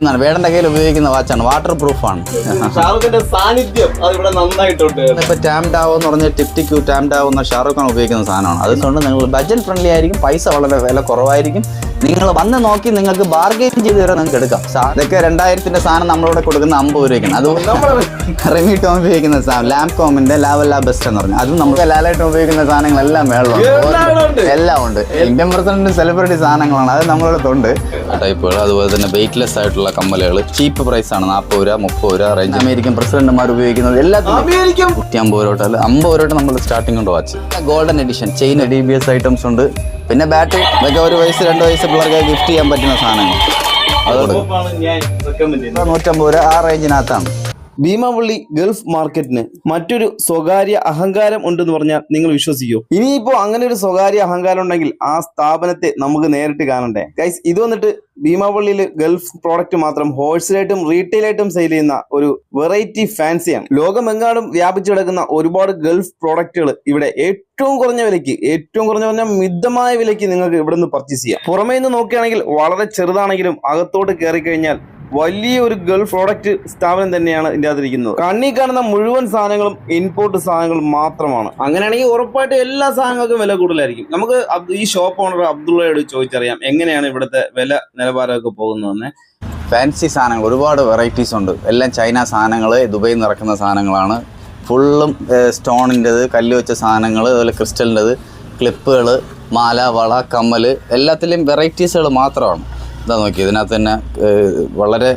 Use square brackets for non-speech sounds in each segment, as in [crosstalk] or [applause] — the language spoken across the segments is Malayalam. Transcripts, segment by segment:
എന്നാണ് വേടന്റെ കയ്യിൽ ഉപയോഗിക്കുന്ന വാച്ചാണ് വാട്ടർ ആണ്. ഷാറുഖിന്റെ സാന്നിധ്യം അത് ഇവിടെ നന്നായിട്ടുണ്ട്. ഇപ്പൊ ടാം ഡാവോ എന്ന് പറഞ്ഞ ടിപ്റ്റിക്യൂ ടാം ഡാവോ എന്ന ഷാറുഖ് ഖാൻ ഉപയോഗിക്കുന്ന സാധനമാണ്. അതുകൊണ്ട് നിങ്ങൾ ബജറ്റ് ഫ്രണ്ട്ലി ആയിരിക്കും. പൈസ വളരെ വില കുറവായിരിക്കും. നിങ്ങൾ വന്ന് നോക്കി നിങ്ങൾക്ക് ബാർഗെയിൻ ചെയ്ത് വരെ നിങ്ങൾക്ക് എടുക്കാം. സാർ ഇതൊക്കെ രണ്ടായിരത്തിന്റെ സാധനം നമ്മളിവിടെ കൊടുക്കുന്ന അമ്പത് രൂപയ്ക്കാണ്. അത് റെമി ടോം ഉപയോഗിക്കുന്ന സാധനം. ലാം കോമിന്റെ ലാവല്ല ബെസ്റ്റ് എന്ന് പറഞ്ഞു. അതും നമുക്ക് ലാലായിട്ട് ഉപയോഗിക്കുന്ന സാധനങ്ങൾ എല്ലാം മേളുണ്ട് ഉണ്ട്. എല്ലാം ഉണ്ട്. ഇന്ത്യൻ പ്രസിഡന്റ് സെലിബ്രിറ്റി സാധനങ്ങളാണ്. അത് നമ്മളിവിടെ ഉണ്ട് ടൈപ്പുകൾ അതുപോലെ തന്നെ വെയിറ്റ്ലെസ് ആയിട്ടുള്ള കമ്മലുകൾ. ചീപ്പ് പ്രൈസ് ആണ്. നാൽപ്പത് രൂപ മുപ്പത് രൂപ റേഞ്ച് അമേരിക്കൻ പ്രസിഡന്റുമാർ ഉപയോഗിക്കുന്നത് എല്ലാത്തിനും. നൂറ്റി അമ്പത് രൂപ അമ്പത് രൂപ നമ്മൾ സ്റ്റാർട്ടിംഗ് കൊണ്ട് watch golden edition chain D B S items ഉണ്ട്. പിന്നെ ബാറ്റ് ഇതൊക്കെ ഒരു വയസ്സ് രണ്ട് വയസ്സ് പിള്ളേർക്ക് ഗിഫ്റ്റ് ചെയ്യാൻ പറ്റുന്ന സാധനങ്ങൾ. നൂറ്റമ്പത് രൂപ ആ റേഞ്ചിനകത്താണ് ഭീമാപള്ളി ഗൾഫ് മാർക്കറ്റിന് മറ്റൊരു സ്വകാര്യ അഹങ്കാരം ഉണ്ടെന്ന് പറഞ്ഞാൽ നിങ്ങൾ വിശ്വസിക്കോ. ഇനിയിപ്പോ അങ്ങനെ ഒരു സ്വകാര്യ അഹങ്കാരം ഉണ്ടെങ്കിൽ ആ സ്ഥാപനത്തെ നമുക്ക് നേരിട്ട് കാണണ്ടേ? ഗൈസ് ഇത് വന്നിട്ട് ഭീമാവള്ളിയിൽ ഗൾഫ് പ്രോഡക്റ്റ് മാത്രം ഹോൾസെയിലായിട്ടും റീറ്റെയിലായിട്ടും സെയിൽ ചെയ്യുന്ന ഒരു വെറൈറ്റി ഫാൻസിയാണ് ലോകമെങ്ങാടും വ്യാപിച്ചു കിടക്കുന്ന ഒരുപാട് ഗൾഫ് പ്രോഡക്റ്റുകൾ ഇവിടെ ഏറ്റവും കുറഞ്ഞ വിലയ്ക്ക് ഏറ്റവും കുറഞ്ഞ പറഞ്ഞ മിതമായ വിലയ്ക്ക് നിങ്ങൾക്ക് ഇവിടെ നിന്ന് പർച്ചേസ് ചെയ്യാം. പുറമേ നിന്ന് നോക്കുകയാണെങ്കിൽ വളരെ ചെറുതാണെങ്കിലും അകത്തോട്ട് കയറി കഴിഞ്ഞാൽ വലിയ ഒരു ഗൾഫ് പ്രോഡക്റ്റ് സ്ഥാപനം തന്നെയാണ് ഇതിന്റെ അകത്തിരിക്കുന്നത്. കണ്ണി കാണുന്ന മുഴുവൻ സാധനങ്ങളും ഇമ്പോർട്ട് സാധനങ്ങൾ മാത്രമാണ്. അങ്ങനെയാണെങ്കിൽ ഉറപ്പായിട്ട് എല്ലാ സാധനങ്ങൾക്കും വില കൂടുതലായിരിക്കും. നമുക്ക് ഈ ഷോപ്പ് ഓണർ അബ്ദുള്ളയോട് ചോദിച്ചറിയാം എങ്ങനെയാണ് ഇവിടുത്തെ വില നിലവാരമൊക്കെ പോകുന്നതെന്ന്. ഫാൻസി സാധനങ്ങൾ ഒരുപാട് വെറൈറ്റീസ് ഉണ്ട്. എല്ലാം ചൈന സാധനങ്ങൾ ദുബൈയിൽ നിന്ന് ഇറക്കുന്ന സാധനങ്ങളാണ്. ഫുള്ളും സ്റ്റോണിന്റെത് കല്ല് വെച്ച സാധനങ്ങൾ അതുപോലെ ക്രിസ്റ്റലിന്റെത് ക്ലിപ്പുകൾ മാല വള കമ്മൽ എല്ലാത്തിലെയും വെറൈറ്റീസുകൾ മാത്രമാണ്. ഇതാ നോക്കി ഇതിനകത്ത് തന്നെ വളരെ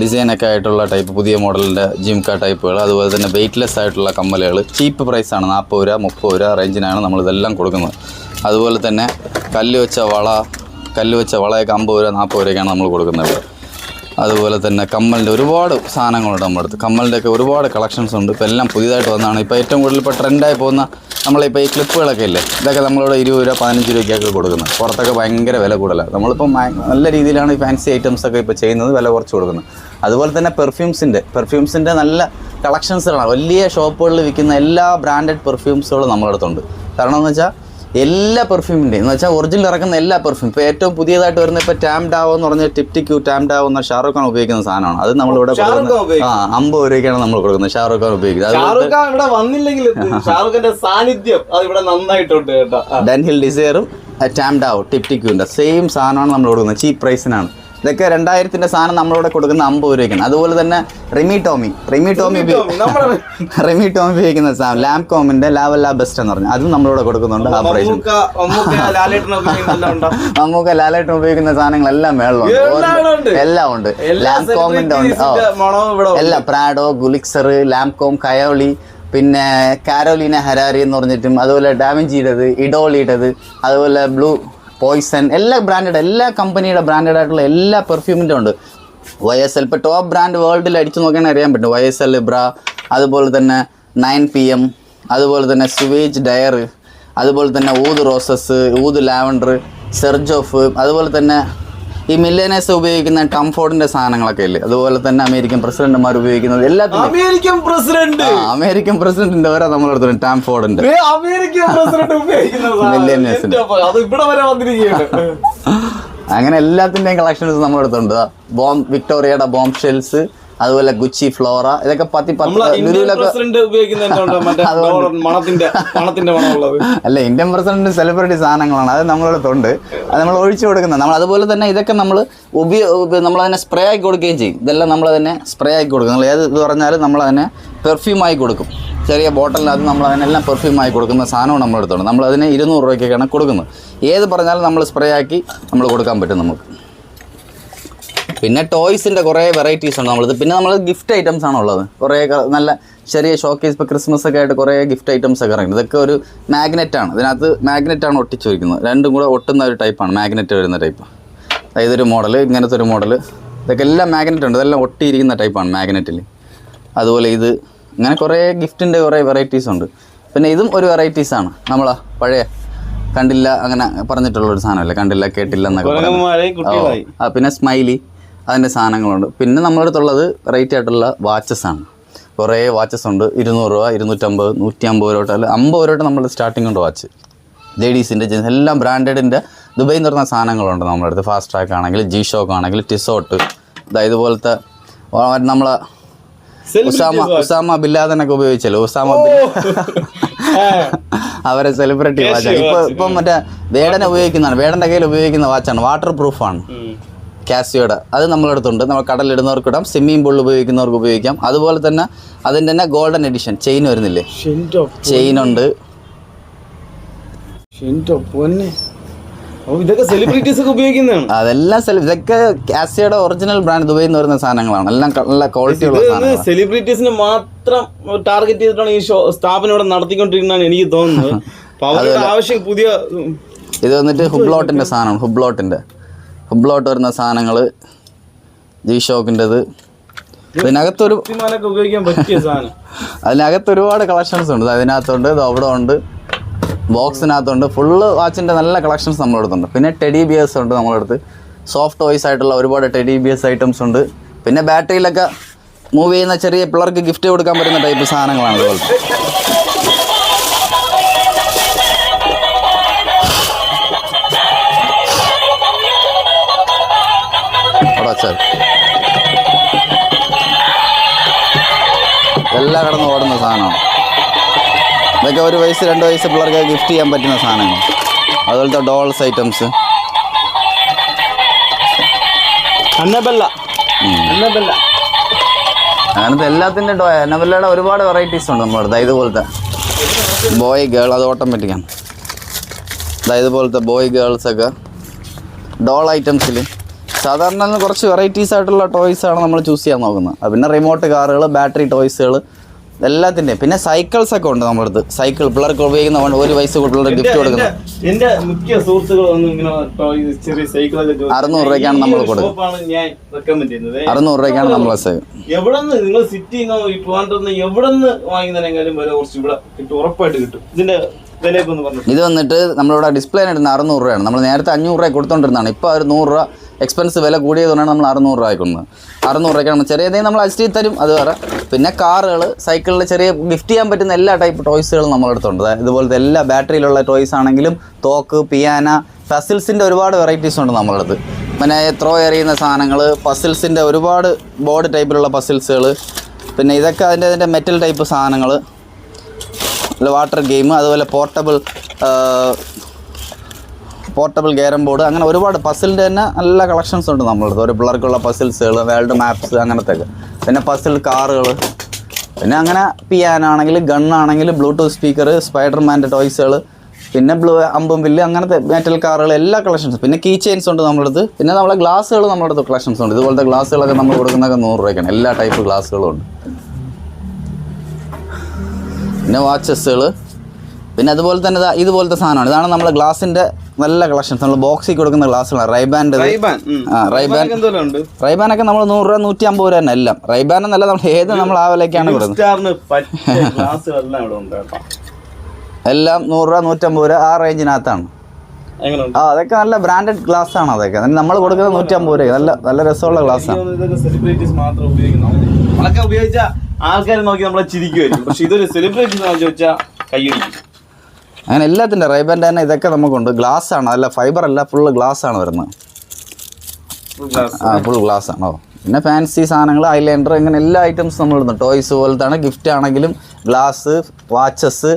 ഡിസൈനൊക്കെ ആയിട്ടുള്ള ടൈപ്പ് പുതിയ മോഡലിന്റെ ജിംക ടൈപ്പുകൾ അതുപോലെ തന്നെ വെയ്റ്റ്ലെസ് ആയിട്ടുള്ള കമ്മലുകൾ ചീപ്പ് പ്രൈസാണ് നാൽപ്പത് രൂപ മുപ്പത് രൂപ റേഞ്ചിനാണ് നമ്മളിതെല്ലാം കൊടുക്കുന്നത്. അതുപോലെ തന്നെ കല്ല് വെച്ച വള കല്ല് വെച്ച വളയൊക്കെ അമ്പത് രൂപ നാൽപ്പത് രൂപയ്ക്കാണ് നമ്മൾ കൊടുക്കുന്നത് ഇവിടെ. അതുപോലെ തന്നെ കമ്മലിന്റെ ഒരുപാട് സാധനങ്ങളുണ്ട് നമ്മുടെ അടുത്ത്. കമ്മലിന്റെ ഒക്കെ ഒരുപാട് കളക്ഷൻസ് ഉണ്ട്. ഇപ്പോൾ എല്ലാം പുതിയതായിട്ട് വന്നതാണ്. ഇപ്പോൾ ഏറ്റവും കൂടുതൽ ഇപ്പോൾ ട്രെൻഡായി പോകുന്ന നമ്മളിപ്പോൾ ഈ ക്ലിപ്പുകളൊക്കെ ഇല്ലേ? ഇതൊക്കെ നമ്മളിവിടെ ഇരുപത് രൂപ പതിനഞ്ച് രൂപയ്ക്കൊക്കെ കൊടുക്കുന്നത്. പുറത്തൊക്കെ ഭയങ്കര വില കൂടുതലാണ്. നമ്മളിപ്പോൾ നല്ല രീതിയിലാണ് ഈ ഫാൻസി ഐറ്റംസ് ഒക്കെ ഇപ്പോൾ ചെയ്യുന്നത് വില കുറച്ച് കൊടുക്കുന്നത്. അതുപോലെ തന്നെ പെർഫ്യൂംസിന്റെ പെർഫ്യൂംസിന്റെ നല്ല കളക്ഷൻസുകളാണ് വലിയ ഷോപ്പുകളിൽ വിൽക്കുന്ന എല്ലാ ബ്രാൻഡഡ് പെർഫ്യൂംസുകളും നമ്മുടെ അടുത്തുണ്ട്. കാരണം എന്ന് വെച്ചാൽ എല്ലാ പെർഫ്യൂമിന്റെയും എന്ന് വെച്ചാൽ ഒറിജിനൽ ഇറക്കുന്ന എല്ലാ പെർഫ്യൂം ഇപ്പോൾ ഏറ്റവും പുതിയതായിട്ട് വരുന്ന ഇപ്പോൾ ടാം ഡാവോ എന്ന് പറഞ്ഞ ടിപ്റ്റിക്യൂ ടാം ഡാവോ എന്ന ഷാറുഖ് ഖാൻ ഉപയോഗിക്കുന്ന സാധനമാണ്. അത് നമ്മളിവിടെ ആ അമ്പത് രൂപയ്ക്കാണ് നമ്മൾ കൊടുക്കുന്നത്. ഷാറുഖ് ഖാൻ ഉപയോഗിക്കുന്നത്. ഷാറുഖ് ഖാൻ ഇവിടെ വന്നില്ലെങ്കിൽ ഷാറുഖിന്റെ [laughs] സാന്നിധ്യം അത് ഇവിടെ നന്നായിട്ടുണ്ട് കേട്ടോ. ഡൻഹിൽ ഡിസയറും ടാം ഡാവോ ടിപ്റ്റിക്യൂന്റെ സെയിം സാധനമാണ് നമ്മൾ കൊടുക്കുന്നത്. ചീപ്പ് പ്രൈസിനാണ് ഇതൊക്കെ രണ്ടായിരത്തിന്റെ സാധനം നമ്മളിവിടെ കൊടുക്കുന്ന അമ്പത് രൂപയ്ക്കാണ്. അതുപോലെ തന്നെ റിമി ടോമി. റിമി ടോമി റിമി ടോമി [laughs] ഉപയോഗിക്കുന്ന സാധനം. ലാബ് കോമിന്റെ ലാവല്ല ബെസ്റ്റ് എന്ന് പറഞ്ഞു. അതും നമ്മളിവിടെ കൊടുക്കുന്നുണ്ട്. പ്രൈസിന് മമ്മൂക്ക ലാലായിട്ട് ഉപയോഗിക്കുന്ന സാധനങ്ങളെല്ലാം എല്ലാം മേളുണ്ട്. എല്ലാം ഉണ്ട്. ലാബ് കോമിന്റെ ഉണ്ട്. എല്ലാം പ്രാഡോ ഗുലിക്സർ ലാംകോം കയോളി പിന്നെ കാരോലിന ഹരാരി എന്ന് പറഞ്ഞിട്ടും അതുപോലെ ഡാമിഞ്ചിയുടേത് ഇഡോളിയുടേത് അതുപോലെ ബ്ലൂ പോയ്സൺ എല്ലാ ബ്രാൻഡഡ് എല്ലാ കമ്പനിയുടെ ബ്രാൻഡഡ് ആയിട്ടുള്ള എല്ലാ പെർഫ്യൂമിന്റെ ഉണ്ട്. വൈ എസ് എൽ ഇപ്പോൾ ടോപ്പ് ബ്രാൻഡ് വേൾഡിൽ അടിച്ചു നോക്കിയാൽ അറിയാൻ പറ്റും. വൈ എസ് എൽ ബ്ര അതുപോലെ തന്നെ നയൻ പി എം അതുപോലെ തന്നെ സുവേജ് ഡയർ അതുപോലെ തന്നെ ഊത് റോസസ് ഊത് ലാവൻഡർ സെർജോഫ് അതുപോലെ തന്നെ ഈ മില്ലേനേഴ്സ് ഉപയോഗിക്കുന്ന ടംഫോർഡിന്റെ സാധനങ്ങളൊക്കെ ഇല്ലേ? അതുപോലെ തന്നെ അമേരിക്കൻ പ്രസിഡന്റുമാർ ഉപയോഗിക്കുന്നത് എല്ലാത്തിനും. American president. അമേരിക്കൻ പ്രസിഡന്റിന്റെ ഓരോ നമ്മളെടുത്തു ടാംഫോർഡിന്റെ ഏ, അമേരിക്കൻ പ്രസിഡന്റ് ഉപയോഗിക്കുന്നത് [laughs] അങ്ങനെ എല്ലാത്തിന്റെയും കളക്ഷൻസ് നമ്മളെടുത്തുണ്ട്. ബോംബ് വിക്ടോറിയയുടെ ബോംബ് ഷെൽസ് അതുപോലെ ഗുച്ചി ഫ്ലോറ ഇതൊക്കെ പത്തി [laughs] അല്ല ഇന്ത്യൻ പ്രസിഡന്റ് സെലിബ്രിറ്റി സാധനങ്ങളാണ്. അത് നമ്മളടുത്തുണ്ട് അത് നമ്മൾ ഒഴിച്ചു കൊടുക്കുന്നത് നമ്മൾ അതുപോലെ തന്നെ ഇതൊക്കെ നമ്മൾ ഉപയോഗ നമ്മൾ അതിനെ സ്പ്രേ ആക്കി കൊടുക്കുകയും ചെയ്യും. ഇതെല്ലാം നമ്മൾ അതിനെ സ്പ്രേ ആക്കി കൊടുക്കും. നമ്മൾ ഏത് ഇത് പറഞ്ഞാലും നമ്മൾ അതിനെ പെർഫ്യൂം ആയി കൊടുക്കും. ചെറിയ ബോട്ടലിനകത്ത് നമ്മൾ അതിനെല്ലാം പെർഫ്യൂം ആയി കൊടുക്കുന്ന സാധനവും നമ്മളെടുത്തുണ്ട് നമ്മൾ അതിനെ ഇരുന്നൂറ് രൂപയ്ക്കൊക്കെയാണ് കൊടുക്കുന്നത്. ഏത് പറഞ്ഞാലും നമ്മൾ സ്പ്രേ ആക്കി നമ്മൾ കൊടുക്കാൻ പറ്റും നമുക്ക്. പിന്നെ ടോയ്സിന്റെ കുറേ വെറൈറ്റീസ് ഉണ്ട് നമ്മളത്. പിന്നെ നമ്മൾ ഗിഫ്റ്റ് ഐറ്റംസ് ആണ് ഉള്ളത്. കുറേ നല്ല ചെറിയ ഷോക്കേസ് ഇപ്പോൾ ക്രിസ്മസ് ഒക്കെ ആയിട്ട് കുറേ ഗിഫ്റ്റ് ഐറ്റംസ് ഒക്കെ ഇറങ്ങുന്നത് ഇതൊക്കെ ഒരു മാഗ്നറ്റ് ആണ്. ഇതിനകത്ത് മാഗ്നറ്റ് ആണ് ഒട്ടിച്ചു വയ്ക്കുന്നത് രണ്ടും കൂടെ ഒട്ടുന്ന ഒരു ടൈപ്പാണ് മാഗ്നറ്റ് വരുന്ന ടൈപ്പ് അതായത് ഒരു മോഡൽ ഇങ്ങനത്തെ ഒരു മോഡൽ ഇതൊക്കെ എല്ലാം മാഗ്നറ്റ് ഉണ്ട്. ഇതെല്ലാം ഒട്ടിയിരിക്കുന്ന ടൈപ്പാണ് മാഗ്നറ്റിൽ അതുപോലെ ഇത് അങ്ങനെ കുറേ ഗിഫ്റ്റിന്റെ കുറേ വെറൈറ്റീസ് ഉണ്ട്. പിന്നെ ഇതും ഒരു വെറൈറ്റീസ് ആണ്. നമ്മളാ പഴയ കണ്ടില്ല അങ്ങനെ പറഞ്ഞിട്ടുള്ള ഒരു സാധനമല്ലേ? കണ്ടില്ല കേട്ടില്ല എന്നൊക്കെ പിന്നെ സ്മൈലി അതിന്റെ സാധനങ്ങളുണ്ട്. പിന്നെ നമ്മുടെ അടുത്തുള്ളത് റേറ്റ് ആയിട്ടുള്ള വാച്ചസ് ആണ്. കുറേ വാച്ചസ് ഉണ്ട്. ഇരുന്നൂറ് രൂപ ഇരുന്നൂറ്റമ്പത് നൂറ്റി അമ്പത് രൂപ അല്ല അമ്പത് രൂപ നമ്മുടെ നമ്മൾ സ്റ്റാർട്ടിംഗ് ഉണ്ട് വാച്ച് ലേഡീസിന്റെ ജെൻസ് എല്ലാം ബ്രാൻഡഡിന്റെ ദുബൈയിൽ നിന്ന് പറഞ്ഞ സാധനങ്ങളുണ്ട് നമ്മുടെ അടുത്ത് ഫാസ്റ്റ് ട്രാക്ക് ആണെങ്കിൽ ജി ഷോക്ക് ആണെങ്കിൽ ടിസോട്ട് അതായത് ഇതുപോലത്തെ നമ്മളെ ഉസാമ ഉസാമ ബില്ലാദനൊക്കെ ഉപയോഗിച്ചല്ലോ. ഉസാമ [laughs] അവരെ സെലിബ്രിറ്റി വാച്ചാണ് ഇപ്പൊ ഇപ്പം മറ്റേ വേടനെ ഉപയോഗിക്കുന്നതാണ്. വേടന്റെ കയ്യിൽ ഉപയോഗിക്കുന്ന വാച്ചാണ് വാട്ടർ പ്രൂഫാണ് കാസിയോയുടെ അത് നമ്മളെടുത്തുണ്ട്. നമ്മൾ കടലിടുന്നവർക്ക് ഇടാം സ്വിമ്മിംഗ് പൂളിൽ ഉപയോഗിക്കുന്നവർക്ക് ഉപയോഗിക്കാം. അതുപോലെ തന്നെ അതിന്റെ തന്നെ ഗോൾഡൻ എഡിഷൻ ചെയിൻ വരുന്നില്ലേ? ചെയിൻ ഉണ്ട്. ഇതൊക്കെ സെലിബ്രിറ്റീസ് ഒക്കെ ഉപയോഗിക്കുന്നതാണ്. അതെല്ലാം ഇതൊക്കെ കാസിയുടെ ഒറിജിനൽ ബ്രാൻഡ് ദുബൈയിൽ നിന്ന് വരുന്ന സാധനങ്ങളാണ്. എല്ലാം നല്ല ക്വാളിറ്റി ഉള്ള സെലിബ്രിറ്റീസിന് മാത്രം ടാർഗറ്റ് ചെയ്തിട്ടാണ് ഈ ഷോ സ്ഥാപനം ഇവിടെ നടത്തിക്കൊണ്ടിരിക്കുന്നതാണ് എനിക്ക് തോന്നുന്നത്. ആവശ്യം പുതിയ ഇത് വന്നിട്ട് ഹുബ്ലോട്ടിന്റെ സാധനമാണ് ഹുബ്ലോട്ടിന്റെ. ഹുബ്ലോട്ട് വരുന്ന സാധനങ്ങൾ ജി ഷോക്കിന്റെത്. ഇതിനകത്തൊരു സാധനം. [laughs] അതിനകത്ത് ഒരുപാട് കളക്ഷൻസ് ഉണ്ട്. അതിനകത്തുണ്ട് അവിടെ ഉണ്ട് ബോക്സിനകത്തുണ്ട്. ഫുള്ള് വാച്ചിന്റെ നല്ല കളക്ഷൻസ് നമ്മളെടുത്തുണ്ട്. പിന്നെ ടെഡി ബിയേഴ്സ് ഉണ്ട് നമ്മളെടുത്ത്. സോഫ്റ്റ് ടോയ്സ് ആയിട്ടുള്ള ഒരുപാട് ടെഡി ബിയേഴ്സ് ഐറ്റംസ് ഉണ്ട്. പിന്നെ ബാറ്ററിയിലൊക്കെ മൂവ് ചെയ്യുന്ന ചെറിയ പിള്ളേർക്ക് ഗിഫ്റ്റ് കൊടുക്കാൻ പറ്റുന്ന ടൈപ്പ് സാധനങ്ങളാണ് ഇതുപോലത്തെ. വെച്ചാൽ എല്ലാം കിടന്ന് ഓടുന്ന സാധനമാണ്. ഇതൊക്കെ ഒരു വയസ്സ് രണ്ട് വയസ്സ് പിള്ളേർക്ക് ഗിഫ്റ്റ് ചെയ്യാൻ പറ്റുന്ന സാധനങ്ങൾ അതുപോലത്തെ ഡോൾസ് ഐറ്റംസ് അന്നബെല്ല. അന്നബെല്ല. അങ്ങനത്തെ എല്ലാത്തിന്റെ ഡോ അന്നബല്ലയുടെ ഒരുപാട് വെറൈറ്റീസ് ഉണ്ട് നമ്മുടെ അടുത്ത്. ഇതുപോലത്തെ ബോയ് ഗേൾ അത് ഓട്ടോമാറ്റിക്കാണ് ഇതാ ഇതുപോലത്തെ ബോയ് ഗേൾസൊക്കെ ഡോൾ ഐറ്റംസിൽ സാധാരണ കുറച്ച് വെറൈറ്റീസ് ആയിട്ടുള്ള ടോയ്സ് ആണ് നമ്മൾ ചൂസ് ചെയ്യാൻ നോക്കുന്നത്. പിന്നെ റിമോട്ട് കാറുകൾ ബാറ്ററി ടോയ്സുകൾ എല്ലാത്തിന്റെയും പിന്നെ സൈക്കിൾസ് ഒക്കെ ഉണ്ട് നമ്മുടെ അടുത്ത്. സൈക്കിൾ പിള്ളേർക്ക് ഉപയോഗിക്കുന്ന വേണ്ട ഒരു വയസ്സ് പിള്ളേർക്ക് ഗിഫ്റ്റ് കൊടുക്കുന്നത്. എന്റെ മുഖ്യ ഇങ്ങനെ ചെറിയ സൈക്കിളൊക്കെ. അറുന്നൂറ് രൂപയ്ക്കാണ് നമ്മൾ കൊടുക്കുന്നത്. അറുന്നൂറ് രൂപയ്ക്കാണ് നമ്മൾ സൈക്കിൾ എവിടെ നിങ്ങൾ സിറ്റിന്നോ ട്രിവാൻഡ്രന്ന് എവിടെന്ന് വില കുറച്ച് ഇവിടെ കിട്ടും ഉറപ്പായിട്ട് കിട്ടും. ഇതിന്റെ വിലയൊക്കെ ഒന്ന് ഇത് വന്നിട്ട് നമ്മളിവിടെ ഡിസ്പ്ലേ ഇടുന്ന അറുന്നൂറ് രൂപയാണ്. നമ്മൾ നേരത്തെ അഞ്ഞൂറ് രൂപ കൊടുത്തോണ്ടിരുന്നതാണ്. ഇപ്പോൾ ഒരു നൂറ് രൂപ എക്സ്പെൻസ് വില കൂടിയതുകൊണ്ടാണ് നമ്മൾ അറുന്നൂറ് രൂപ ആക്കുന്നത് അറുന്നൂറ് രൂപയ്ക്കാണ് ചെറിയ എന്തെങ്കിലും നമ്മൾ അഡ്ജസ്റ്റ് തരും അത് വേറെ. പിന്നെ കാറുകൾ സൈക്കിളിൽ ചെറിയ ഗിഫ്റ്റ് ചെയ്യാൻ പറ്റുന്ന എല്ലാ ടൈപ്പ് ടോയ്സുകളും നമ്മളെടുത്തുണ്ട് ഇതുപോലത്തെ എല്ലാ ബാറ്ററിയിലുള്ള ടോയ്സ് ആണെങ്കിലും തോക്ക് പിയാന ഫസിൽസിന്റെ ഒരുപാട് വെറൈറ്റീസ് ഉണ്ട് നമ്മളടുത്ത് പിന്നെ ത്രോ എറിയുന്ന സാധനങ്ങൾ പസിൽസിന്റെ ഒരുപാട് ബോർഡ് ടൈപ്പിലുള്ള പസിൽസുകൾ പിന്നെ ഇതൊക്കെ അതിന്റെ അതിന്റെ മെറ്റൽ ടൈപ്പ് സാധനങ്ങൾ വാട്ടർ ഗെയിം അതുപോലെ പോർട്ടബിൾ പോർട്ടബിൾ ക്യാരം ബോർഡ് അങ്ങനെ ഒരുപാട് പസിലിന്റെ തന്നെ നല്ല കളക്ഷൻസ് ഉണ്ട് നമ്മളടുത്ത് ഒരു പിള്ളേർക്കുള്ള പസിൽസുകൾ വേൾഡ് മാപ്സ് അങ്ങനത്തെ ഒക്കെ പിന്നെ പസിൽ കാറുകൾ പിന്നെ അങ്ങനെ പിയാനാണെങ്കിൽ ഗണ്ണാണെങ്കിൽ ബ്ലൂടൂത്ത് സ്പീക്കർ സ്പൈഡർമാന്റെ ടോയ്സുകൾ പിന്നെ ബ്ലൂ അമ്പും വില്ല് അങ്ങനത്തെ മെറ്റൽ കാറുകൾ എല്ലാ കളക്ഷൻസും പിന്നെ കീ ചെയിൻസ് ഉണ്ട് നമ്മളടുത്ത് പിന്നെ നമ്മളെ ഗ്ലാസ്സുകൾ അടുത്ത് കളക്ഷൻസ് ഉണ്ട്. ഇതുപോലത്തെ ഗ്ലാസ്സുകളൊക്കെ നമ്മൾ കൊടുക്കുന്നതൊക്കെ നൂറ് രൂപയ്ക്കാണ്. എല്ലാ ടൈപ്പ് ഗ്ലാസ്സുകളും ഉണ്ട്. പിന്നെ വാച്ചസുകൾ പിന്നെ അതുപോലെ തന്നെ ഇതുപോലത്തെ സാധനമാണ്. ഇതാണ് നമ്മുടെ ഗ്ലാസിന്റെ നല്ല കളക്ഷൻസ് നമ്മൾ ബോക്സിൽ കൊടുക്കുന്ന ഗ്ലാസ്സുകളാണ് റൈബാന്റെ റൈബാൻ റൈബാനൊക്കെ നമ്മൾ നൂറ് രൂപ നൂറ്റി അമ്പത് രൂപ തന്നെ എല്ലാം. റൈബാൻ എന്നല്ല നമ്മൾ ഏത് നമ്മൾ ആ വിലക്കാണ് കൊടുക്കുന്നത്? എല്ലാം നൂറ് രൂപ നൂറ്റമ്പത് രൂപ ആ റേഞ്ചിനകത്താണ് ആ അതൊക്കെ നല്ല ബ്രാൻഡഡ് ഗ്ലാസ് ആണ് അതൊക്കെ. നമ്മൾ കൊടുക്കുന്നത് നൂറ്റമ്പത് രൂപ. നല്ല നല്ല രസമുള്ള ഗ്ലാസ് ആണ്. ആൾക്കാർ നോക്കി നമ്മളെ ചിരിക്കുമായിരിക്കും പക്ഷെ ഇതൊരു സെലിബ്രിറ്റീസ് ചോദിച്ചാൽ കൈയടിക്കും അങ്ങനെ എല്ലാത്തിന്റെ റൈബന്റെ തന്നെ ഇതൊക്കെ നമുക്കുണ്ട്. ഗ്ലാസ് ആണ്. അല്ല ഫൈബർ അല്ല ഫുൾ ഗ്ലാസ് ആണ് വരുന്നത്. ആ ഫുൾ ഗ്ലാസ് ആണോ. പിന്നെ ഫാൻസി സാധനങ്ങൾ ഐലൈനർ ഇങ്ങനെ എല്ലാ ഐറ്റംസും നമ്മൾ ഇടുന്നു ടോയ്സ് പോലത്താണ് ഗിഫ്റ്റ് ആണെങ്കിലും ഗ്ലാസ് വാച്ചസ്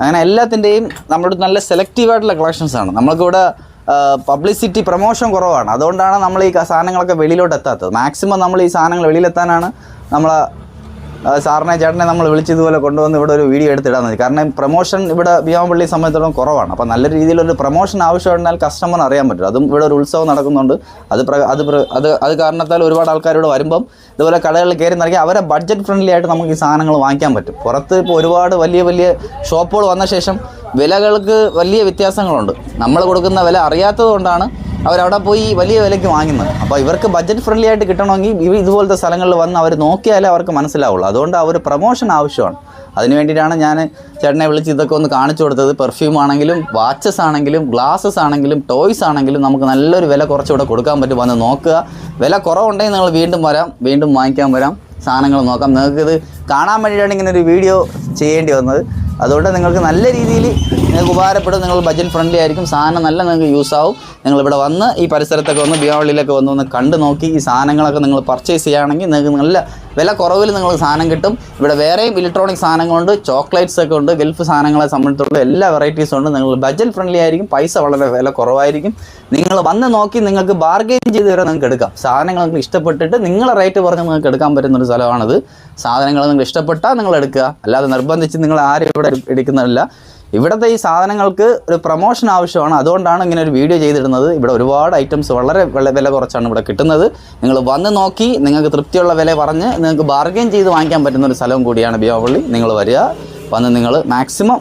അങ്ങനെ എല്ലാത്തിന്റെയും നമ്മുടെ നല്ല സെലക്റ്റീവ് ആയിട്ടുള്ള കളക്ഷൻസ് ആണ്. നമ്മൾക്കിവിടെ പബ്ലിസിറ്റി പ്രൊമോഷൻ കുറവാണ്. അതുകൊണ്ടാണ് നമ്മൾ ഈ സാധനങ്ങളൊക്കെ വെളിയിലോട്ട് എത്താത്തത്. മാക്സിമം നമ്മൾ ഈ സാധനങ്ങൾ വെളിയിലെത്താനാണ് നമ്മളെ ആ, സാറിനെ ചേട്ടനെ നമ്മൾ വിളിച്ചതുപോലെ കൊണ്ടുവന്ന് ഇവിടെ ഒരു വീഡിയോ എടുത്തിടാൻ മതി. കാരണം പ്രൊമോഷൻ ഇവിടെ ഭീമാപള്ളി സംബന്ധിച്ചിടത്തോളം കുറവാണ്. അപ്പോൾ നല്ല രീതിയിലൊരു പ്രൊമോഷൻ ആവശ്യമുണ്ടെങ്കിൽ കസ്റ്റമറിന് അറിയാൻ പറ്റും. അതും ഇവിടെ ഒരു ഉത്സവം നടക്കുന്നുണ്ട്. അത് അത് അത് അത് കാരണത്താൽ ഒരുപാട് ആൾക്കാർ ഇവിടെ വരുമ്പം ഇതുപോലെ കടകളിൽ കയറി നിറയ്ക്കുക അവരെ ബഡ്ജറ്റ് ഫ്രണ്ട്ലി ആയിട്ട് നമുക്ക് ഈ സാധനങ്ങൾ വാങ്ങിക്കാൻ പറ്റും. പുറത്ത് ഇപ്പോൾ ഒരുപാട് വലിയ വലിയ ഷോപ്പുകൾ വന്ന ശേഷം വിലകൾക്ക് വലിയ വ്യത്യാസങ്ങളുണ്ട്. നമ്മൾ കൊടുക്കുന്ന വില അറിയാത്തത് കൊണ്ടാണ് അവരവിടെ പോയി വലിയ വിലയ്ക്ക് വാങ്ങുന്നത്. അപ്പോൾ ഇവർക്ക് ബഡ്ജറ്റ് ഫ്രണ്ട്ലി ആയിട്ട് കിട്ടണമെങ്കിൽ ഇവ ഇതുപോലത്തെ സ്ഥലങ്ങളിൽ വന്ന് അവർ നോക്കിയാലേ അവർക്ക് മനസ്സിലാവുള്ളൂ. അതുകൊണ്ട് അവർ പ്രൊമോഷൻ ആവശ്യമാണ്. അതിന് വേണ്ടിയിട്ടാണ് ഞാൻ ചേട്ടനെ വിളിച്ച് ഇതൊക്കെ ഒന്ന് കാണിച്ചു കൊടുത്തത്. പെർഫ്യൂം ആണെങ്കിലും വാച്ചസ് ആണെങ്കിലും ഗ്ലാസ്സസ് ആണെങ്കിലും ടോയ്സ് ആണെങ്കിലും നമുക്ക് നല്ലൊരു വില കുറച്ചുകൂടെ കൊടുക്കാൻ പറ്റും. വന്ന് നോക്കുക. വില കുറവുണ്ടെങ്കിൽ നിങ്ങൾ വീണ്ടും വരാം. വീണ്ടും വാങ്ങിക്കാൻ വരാം. സാധനങ്ങൾ നോക്കാം. നിങ്ങൾക്ക് ഇത് കാണാൻ വേണ്ടിയിട്ടാണ് ഇങ്ങനെ ഒരു വീഡിയോ ചെയ്യേണ്ടി വന്നത്. അതുകൊണ്ട് നിങ്ങൾക്ക് നല്ല രീതിയിൽ നിങ്ങൾക്ക് ഉപകാരപ്പെടും നിങ്ങൾ ബജറ്റ് ഫ്രണ്ട്ലി ആയിരിക്കും സാധനം നല്ല നിങ്ങൾക്ക് യൂസ് ആവും. നിങ്ങൾ ഇവിടെ വന്ന് ഈ പരിസരത്തൊക്കെ വന്ന് ബിയാവളിയിലൊക്കെ വന്ന് ഒന്ന് കണ്ടു നോക്കി ഈ സാധനങ്ങളൊക്കെ നിങ്ങൾ പർച്ചേസ് ചെയ്യുകയാണെങ്കിൽ നിങ്ങൾക്ക് നല്ല വില കുറവിൽ നിങ്ങൾക്ക് സാധനം കിട്ടും. ഇവിടെ വേറെയും ഇലക്ട്രോണിക് സാധനങ്ങളുണ്ട് ചോക്ലേറ്റ്സ് ഒക്കെ ഉണ്ട് ഗൾഫ് സാധനങ്ങളെ സംബന്ധിച്ചുള്ള എല്ലാ വെറൈറ്റീസും ഉണ്ട്. നിങ്ങൾ ബജറ്റ് ഫ്രണ്ട്ലി ആയിരിക്കും പൈസ വളരെ വില കുറവായിരിക്കും. നിങ്ങൾ വന്ന് നോക്കി നിങ്ങൾക്ക് ബാർഗെയിൻ ചെയ്ത് വരെ നിങ്ങൾക്ക് എടുക്കാം. സാധനങ്ങൾ നിങ്ങൾക്ക് ഇഷ്ടപ്പെട്ടിട്ട് നിങ്ങളെ റേറ്റ് പറഞ്ഞ് നിങ്ങൾക്ക് എടുക്കാൻ പറ്റുന്ന ഒരു സ്ഥലമാണിത്. സാധനങ്ങൾ നിങ്ങൾ ഇഷ്ടപ്പെട്ടാൽ നിങ്ങൾ എടുക്കുക. അല്ലാതെ നിർബന്ധിച്ച് നിങ്ങൾ ആരും ഇവിടെ എടു- എടുക്കുന്നില്ല ഇവിടുത്തെ ഈ സാധനങ്ങൾക്ക് ഒരു പ്രൊമോഷൻ ആവശ്യമാണ്. അതുകൊണ്ടാണ് ഇങ്ങനെ ഒരു വീഡിയോ ചെയ്തിടുന്നത്. ഇവിടെ ഒരുപാട് ഐറ്റംസ് വളരെ വില കുറച്ചാണ് ഇവിടെ കിട്ടുന്നത്. നിങ്ങൾ വന്ന് നോക്കി നിങ്ങൾക്ക് തൃപ്തിയുള്ള വില പറഞ്ഞ് നിങ്ങൾക്ക് ബാർഗെയിൻ ചെയ്ത് വാങ്ങിക്കാൻ പറ്റുന്ന ഒരു സ്ഥലവും കൂടിയാണ് ബിയാവള്ളി. നിങ്ങൾ വരിക വന്ന് നിങ്ങൾ മാക്സിമം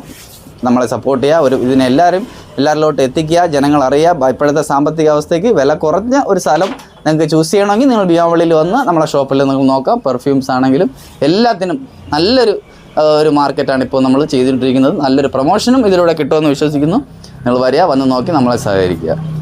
നമ്മളെ സപ്പോർട്ട് ചെയ്യുക. ഒരു ഇതിനെല്ലാവരും എല്ലാവരിലോട്ട് എത്തിക്കുക. ജനങ്ങൾ അറിയുക. ഇപ്പോഴത്തെ സാമ്പത്തിക അവസ്ഥയ്ക്ക് വില കുറഞ്ഞ ഒരു സ്ഥലം നിങ്ങൾക്ക് ചൂസ് ചെയ്യണമെങ്കിൽ നിങ്ങൾ ബിയാവള്ളിയിൽ വന്ന് നമ്മളെ ഷോപ്പിൽ നിങ്ങൾ നോക്കാം. പെർഫ്യൂംസ് ആണെങ്കിലും എല്ലാത്തിനും നല്ലൊരു ഒരു മാർക്കറ്റാണ് ഇപ്പോൾ നമ്മൾ ചെയ്തുകൊണ്ടിരിക്കുന്നത് നല്ലൊരു പ്രൊമോഷനും ഇതിലൂടെ കിട്ടുമെന്ന് വിശ്വസിക്കുന്നു. നിങ്ങൾ വരിക വന്ന് നോക്കി നമ്മളെ സഹകരിക്കുക.